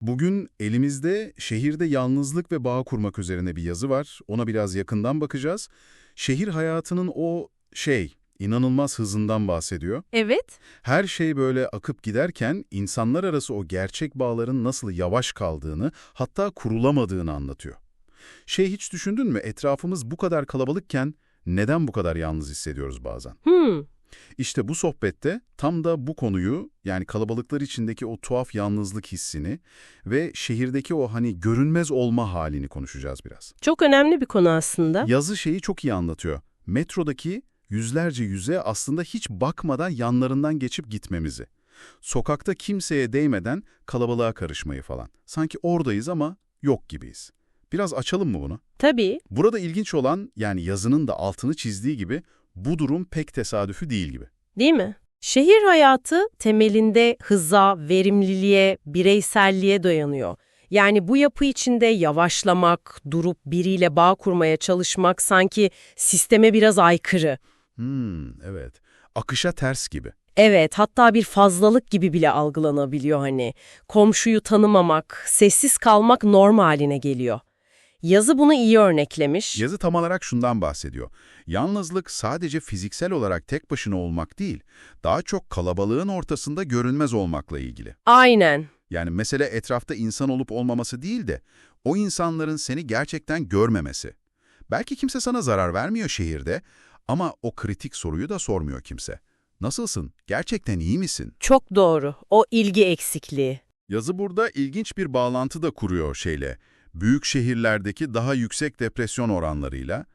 Bugün elimizde şehirde yalnızlık ve bağ kurmak üzerine bir yazı var. Ona biraz yakından bakacağız. Şehir hayatının o şey, inanılmaz hızından bahsediyor. Evet. Her şey böyle akıp giderken insanlar arası o gerçek bağların nasıl yavaş kaldığını, hatta kurulamadığını anlatıyor. Şey hiç düşündün mü? Etrafımız bu kadar kalabalıkken neden bu kadar yalnız hissediyoruz bazen? Hmm. İşte bu sohbette tam da bu konuyu yani kalabalıklar içindeki o tuhaf yalnızlık hissini ve şehirdeki o hani görünmez olma halini konuşacağız biraz. Çok önemli bir konu aslında. Yazı şeyi çok iyi anlatıyor. Metrodaki yüzlerce yüze aslında hiç bakmadan yanlarından geçip gitmemizi. Sokakta kimseye değmeden kalabalığa karışmayı falan. Sanki oradayız ama yok gibiyiz. Biraz açalım mı bunu? Tabii. Burada ilginç olan yani yazının da altını çizdiği gibi bu durum pek tesadüfi değil gibi. Değil mi? Şehir hayatı temelinde hıza, verimliliğe, bireyselliğe dayanıyor. Yani bu yapı içinde yavaşlamak, durup biriyle bağ kurmaya çalışmak sanki sisteme biraz aykırı. Hmm, evet. Akışa ters gibi. Evet, hatta bir fazlalık gibi bile algılanabiliyor hani. Komşuyu tanımamak, sessiz kalmak norm haline geliyor. Yazı bunu iyi örneklemiş. Yazı tam olarak şundan bahsediyor. Yalnızlık sadece fiziksel olarak tek başına olmak değil, daha çok kalabalığın ortasında görünmez olmakla ilgili. Aynen. Yani mesele etrafta insan olup olmaması değil de o insanların seni gerçekten görmemesi. Belki kimse sana zarar vermiyor şehirde ama o kritik soruyu da sormuyor kimse. Nasılsın? Gerçekten iyi misin? Çok doğru. O ilgi eksikliği. Yazı burada ilginç bir bağlantı da kuruyor şeyle. Büyük şehirlerdeki daha yüksek depresyon oranlarıyla,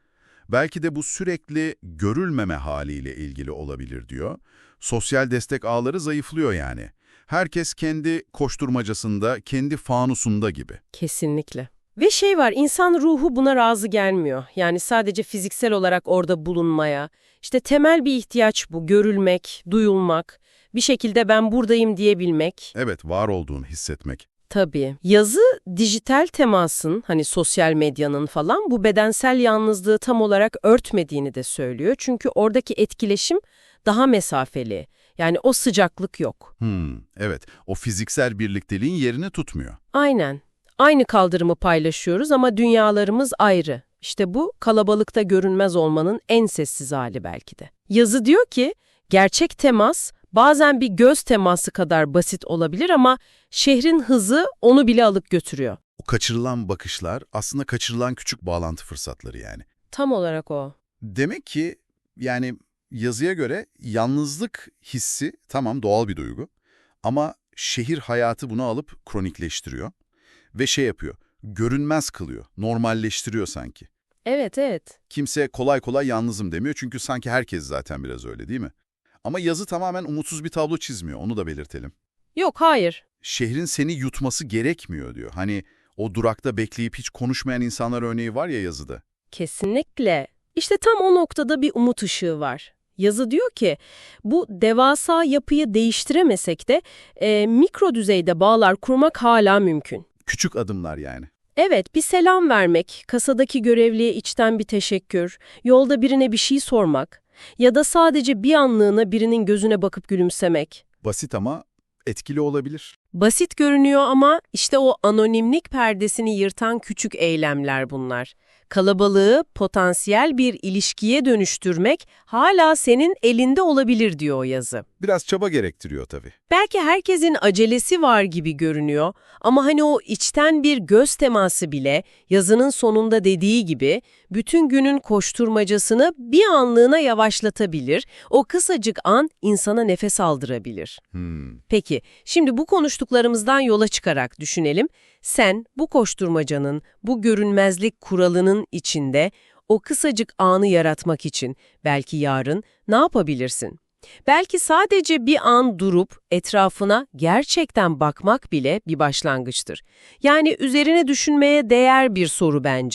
belki de bu sürekli görülmeme haliyle ilgili olabilir diyor. Sosyal destek ağları zayıflıyor yani. Herkes kendi koşturmacasında, kendi fanusunda gibi. Kesinlikle. Ve şey var, insan ruhu buna razı gelmiyor. Yani sadece fiziksel olarak orada bulunmaya. İşte temel bir ihtiyaç bu, görülmek, duyulmak, bir şekilde ben buradayım diyebilmek. Evet, var olduğunu hissetmek. Tabii. Yazı dijital temasın, hani sosyal medyanın falan bu bedensel yalnızlığı tam olarak örtmediğini de söylüyor. Çünkü oradaki etkileşim daha mesafeli. Yani o sıcaklık yok. Hmm, evet, o fiziksel birlikteliğin yerini tutmuyor. Aynen. Aynı kaldırımı paylaşıyoruz ama dünyalarımız ayrı. İşte bu kalabalıkta görünmez olmanın en sessiz hali belki de. Yazı diyor ki, gerçek temas bazen bir göz teması kadar basit olabilir ama şehrin hızı onu bile alıp götürüyor. O kaçırılan bakışlar aslında kaçırılan küçük bağlantı fırsatları yani. Tam olarak o. Demek ki yani yazıya göre yalnızlık hissi tamam doğal bir duygu ama şehir hayatı bunu alıp kronikleştiriyor ve şey yapıyor, görünmez kılıyor, normalleştiriyor sanki. Evet, evet. Kimse kolay kolay yalnızım demiyor çünkü sanki herkes zaten biraz öyle değil mi? Ama yazı tamamen umutsuz bir tablo çizmiyor, onu da belirtelim. Yok, hayır. Şehrin seni yutması gerekmiyor diyor. Hani o durakta bekleyip hiç konuşmayan insanlar örneği var ya yazıda. Kesinlikle. İşte tam o noktada bir umut ışığı var. Yazı diyor ki, bu devasa yapıyı değiştiremesek de e, mikro düzeyde bağlar kurmak hala mümkün. Küçük adımlar yani. Evet, bir selam vermek, kasadaki görevliye içten bir teşekkür, yolda birine bir şey sormak ya da sadece bir anlığına birinin gözüne bakıp gülümsemek. Basit ama etkili olabilir. Basit görünüyor ama işte o anonimlik perdesini yırtan küçük eylemler bunlar. Kalabalığı potansiyel bir ilişkiye dönüştürmek hala senin elinde olabilir diyor o yazı. Biraz çaba gerektiriyor tabii. Belki herkesin acelesi var gibi görünüyor ama hani o içten bir göz teması bile yazının sonunda dediği gibi bütün günün koşturmacasını bir anlığına yavaşlatabilir, o kısacık an insana nefes aldırabilir. Hmm. Peki, şimdi bu konuştuklarımızdan yola çıkarak düşünelim. Sen bu koşturmacanın, bu görünmezlik kuralının içinde o kısacık anı yaratmak için belki yarın ne yapabilirsin? Belki sadece bir an durup etrafına gerçekten bakmak bile bir başlangıçtır. Yani üzerine düşünmeye değer bir soru bence.